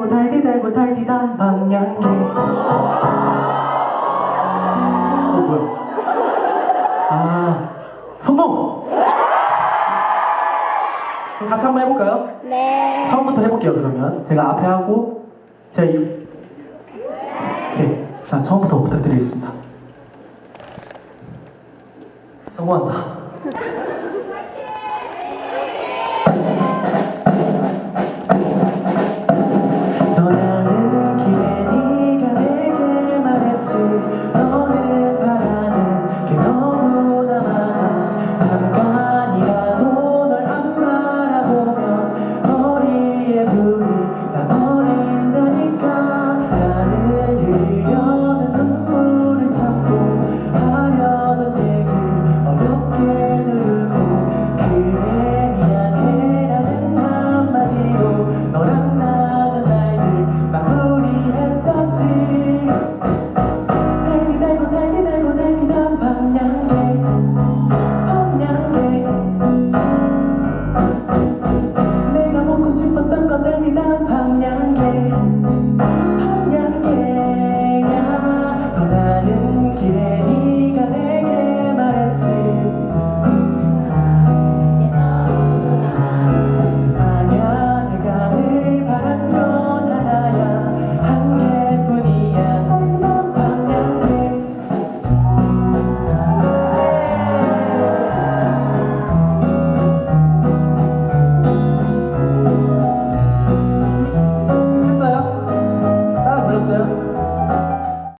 달고 달디 달고 달디 단 방향계 어 뭐야? 아 성공! 그럼 같이 한번 해볼까요? 네. 처음부터 해볼게요 그러면. 제가 앞에 하고 제가 이 오케이. 자 처음부터 부탁드리겠습니다. 성공한다.